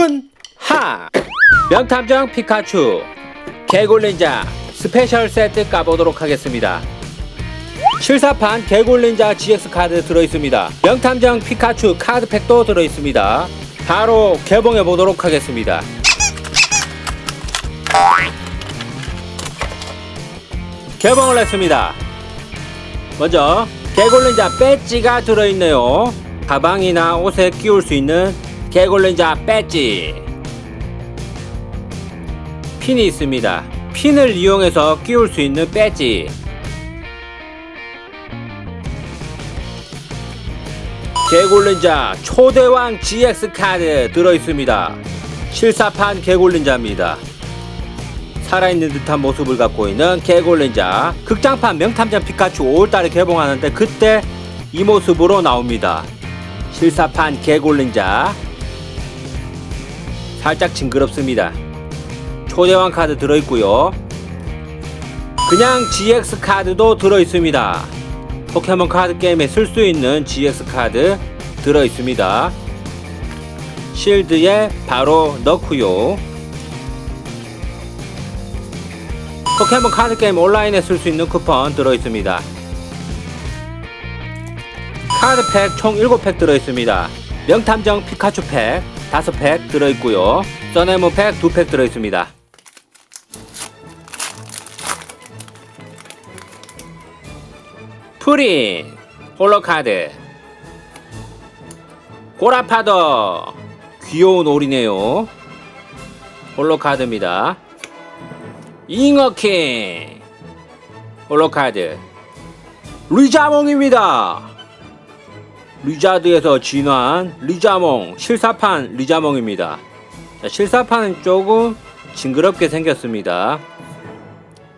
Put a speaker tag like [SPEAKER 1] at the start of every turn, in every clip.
[SPEAKER 1] 훈하. 명탐정 피카츄 개굴린자 스페셜 세트 까보도록 하겠습니다. 실사판 개굴린자 GX 카드 들어있습니다. 명탐정 피카츄 카드팩도 들어있습니다. 바로 개봉해 보도록 하겠습니다. 개봉을 했습니다. 먼저 개굴린자 배지가 들어있네요. 가방이나 옷에 끼울 수 있는 개굴린자 배지. 핀이 있습니다. 핀을 이용해서 끼울 수 있는 배지. 개굴린자 초대왕 GX 카드 들어있습니다. 실사판 개굴린자입니다. 살아있는 듯한 모습을 갖고 있는 개골렌자. 극장판 명탐정 피카츄 5월달에 개봉하는데 그때 이 모습으로 나옵니다. 실사판 개골렌자 살짝 징그럽습니다. 초대왕 카드 들어있고요. 그냥 GX 카드도 들어있습니다. 포켓몬 카드 게임에 쓸 수 있는 GX 카드 들어있습니다. 실드에 바로 넣고요. 포켓몬 카드 게임 온라인에 쓸 수 있는 쿠폰 들어있습니다. 카드팩 총 7팩 들어있습니다. 명탐정 피카츄 팩 5팩 들어있고요. 써네모 팩 2팩 들어있습니다. 프린 홀로카드 고라파더 귀여운 오리네요. 홀로카드입니다. 잉어킹 홀로카드 리자몽입니다 리자드에서 진화한 리자몽 실사판 리자몽입니다. 자, 실사판은 조금 징그럽게 생겼습니다.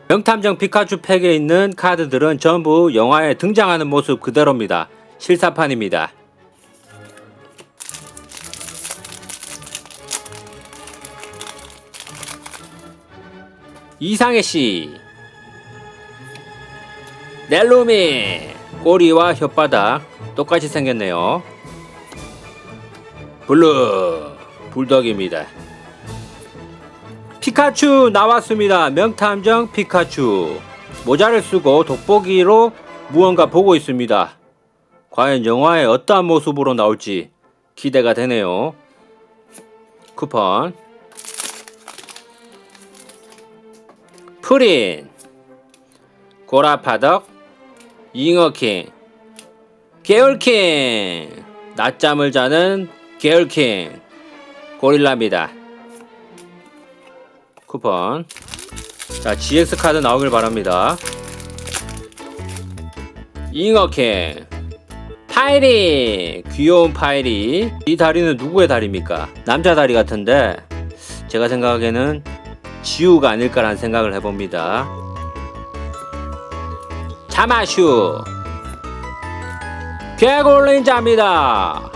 [SPEAKER 1] 명탐정 피카츄 팩에 있는 카드들은 전부 영화에 등장하는 모습 그대로입니다. 실사판입니다. 이상해 씨. 넬로미 꼬리와 혓바닥 똑같이 생겼네요. 블루 불덕입니다. 피카츄 나왔습니다. 명탐정 피카츄 모자를 쓰고 돋보기로 무언가 보고 있습니다. 과연 영화에 어떠한 모습으로 나올지 기대가 되네요. 쿠폰 프린 고라파덕 잉어킹 게을킹 낮잠을 자는 게을킹 고릴라입니다. 쿠폰. 자 GX 카드 나오길 바랍니다. 잉어킹 파이리. 귀여운 파이리. 이 다리는 누구의 다리입니까? 남자 다리 같은데 제가 생각하기에는 지우가 아닐까라는 생각을 해봅니다. 자마슈 개골린자입니다.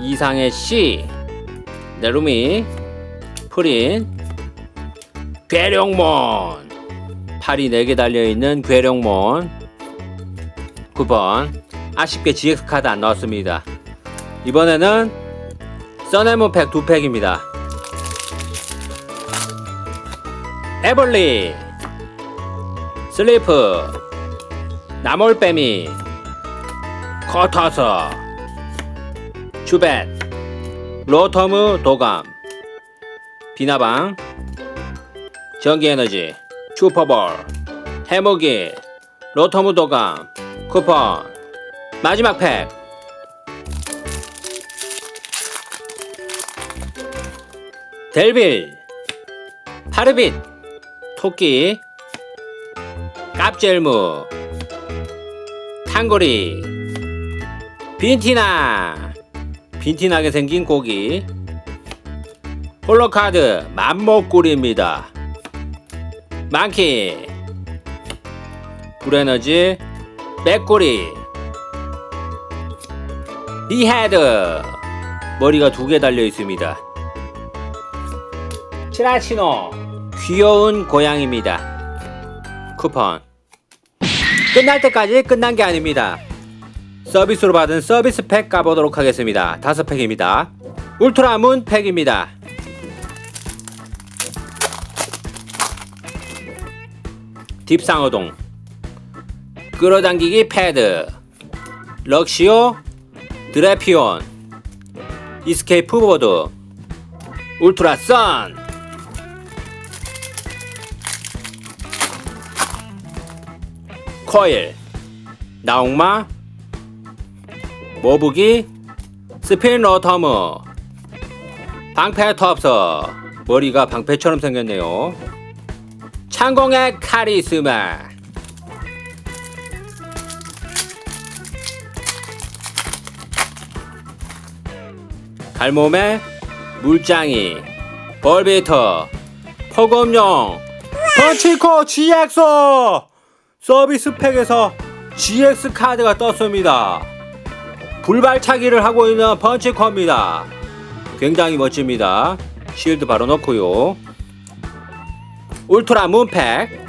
[SPEAKER 1] 이상의 씨 네루미 프린 괴룡몬 팔이 4개 달려있는 괴룡몬 9번 아쉽게 GX 카드 안 나왔습니다. 이번에는 써네모 팩두 팩입니다. 에벌리 슬리프 나몰빼미 커터서 슈벳 로터무 도감 비나방 전기에너지 슈퍼볼 해무기 로터무 도감 쿠폰 마지막 팩. 델빌 파르빗 토끼 깝젤무 탕고리 빈티나. 빈티나게 생긴 고기. 홀로카드 맘먹구리입니다. 망키 불에너지 맥꼬리. 비헤드 머리가 두 개 달려 있습니다. 치라치노 귀여운 고양입니다. 쿠폰. 끝날 때까지 끝난 게 아닙니다. 서비스로 받은 서비스 팩 까보도록 하겠습니다. 다섯 팩입니다. 울트라문 팩입니다. 딥상어동. 끌어당기기 패드. 럭시오 드래피온. 이스케이프 보드. 울트라 선 코일 나옥마 모부기 스핀 로터무 방패 톱서 머리가 방패처럼 생겼네요. 창공의 카리스마. 갈몸에 물장이 벌비터 폭음용 펀치코 GX 서비스 팩에서 GX 카드가 떴습니다. 불발차기를 하고 있는 펀치코입니다. 굉장히 멋집니다. 실드 바로 넣고요. 울트라 문팩.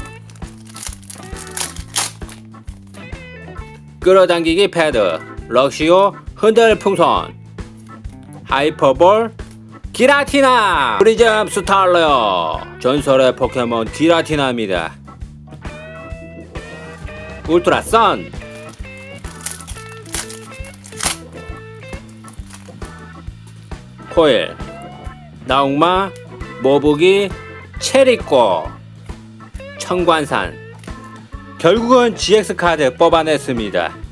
[SPEAKER 1] 끌어당기기 패드. 럭시오 흔들 풍선. 하이퍼볼 기라티나 프리즘 스탈러 전설의 포켓몬 기라티나입니다 울트라 선. 코일. 나옥마 모부기 체리꼬 청관산. 결국은 GX 카드 뽑아냈습니다. 끝